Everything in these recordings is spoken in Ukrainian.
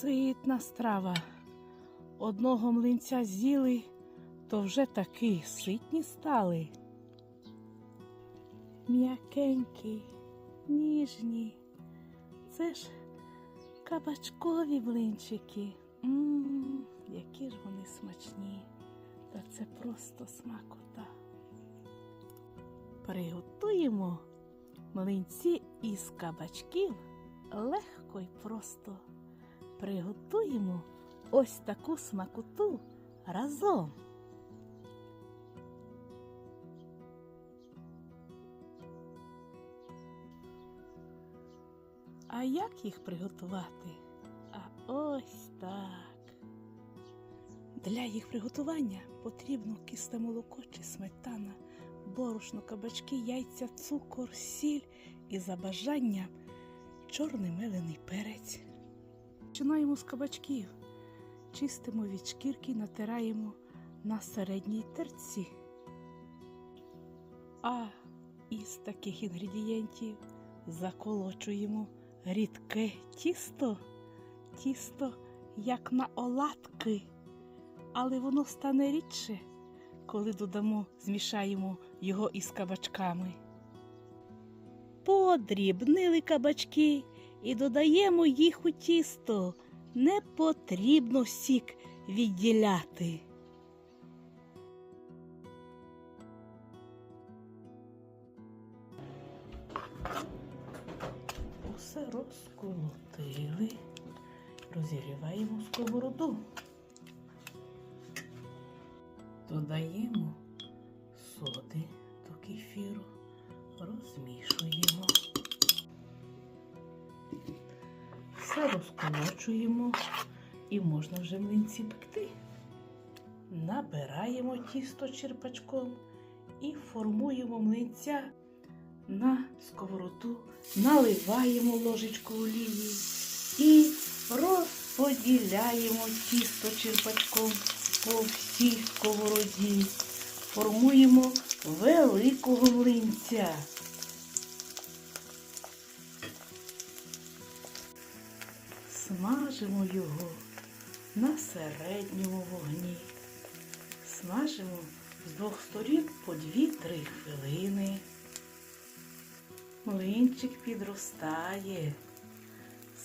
Ситна страва. Одного млинця з'їли, то вже таки ситні стали. М'якенькі, ніжні. Це ж кабачкові блинчики. Мм, які ж вони смачні. Та це просто смакота. Приготуємо млинці із кабачків легко й просто. Приготуємо ось таку смакоту разом. А як їх приготувати? А ось так. Для їх приготування потрібно кисте молоко чи сметана, борошно, кабачки, яйця, цукор, сіль і за бажанням чорний мелений перець. Починаємо з кабачків. Чистимо від шкірки, і натираємо на середній терці. А із таких інгредієнтів заколочуємо рідке тісто, тісто як на оладки, але воно стане рідше, коли додамо, змішаємо його із кабачками. Подрібнили кабачки і додаємо їх у тісто. Не потрібно сік відділяти. Усе розколотили, розігріваємо сковороду. Додаємо соди до кефіру, розмішуємо. Розколочуємо і можна вже млинці пекти. Набираємо тісто черпачком і формуємо млинця на сковороду, наливаємо ложечку олії і розподіляємо тісто черпачком по всій сковороді. Формуємо великого млинця. Смажимо його на середньому вогні. Смажимо з двох сторін по 2-3 хвилини. Млинчик підростає.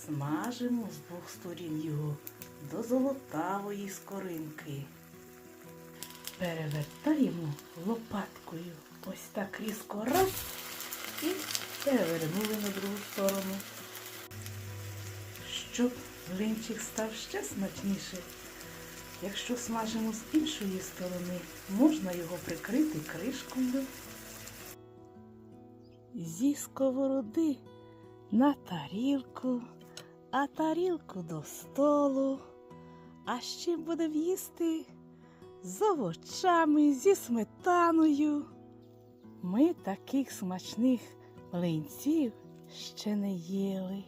Смажимо з двох сторін його до золотавої скоринки. Перевертаємо лопаткою ось так різко раз і перевернули на другу сторону. Щоб млинчик став ще смачніше, якщо смажимо з іншої сторони, можна його прикрити кришкою. Зі сковороди на тарілку, а тарілку до столу. А чим будемо їсти? З овочами, зі сметаною. Ми таких смачних млинців ще не їли.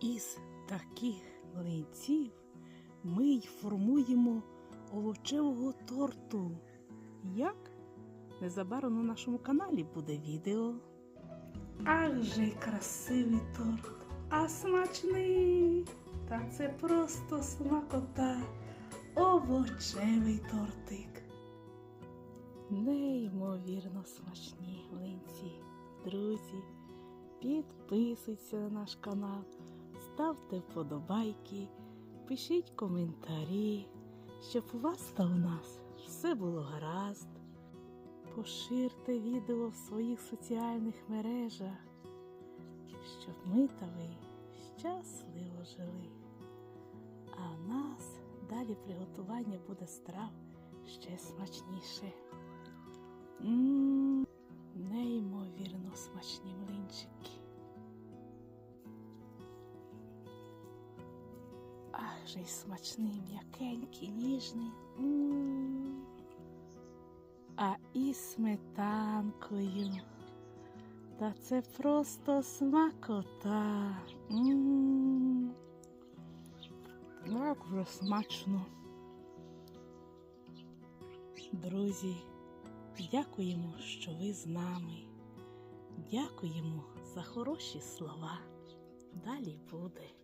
Із таких млинців ми й формуємо овочевого торту. Як? Незабаром на нашому каналі буде відео. Ах же красивий торт, а смачний. Та це просто смакота, овочевий тортик. Неймовірно смачні млинці. Друзі, підписуйтесь на наш канал, ставте вподобайки, пишіть коментарі, щоб у вас та у нас все було гаразд. Поширте відео в своїх соціальних мережах, щоб ми та ви щасливо жили. А в нас далі приготування буде страв ще смачніше. Мм, неймовірно смачні млинчики. Ах же й смачний, м'якенький, ніжний. А із сметанкою. Та це просто смакота. М. Як вже смачно. Друзі, дякуємо, що ви з нами. Дякуємо за хороші слова. Далі буде.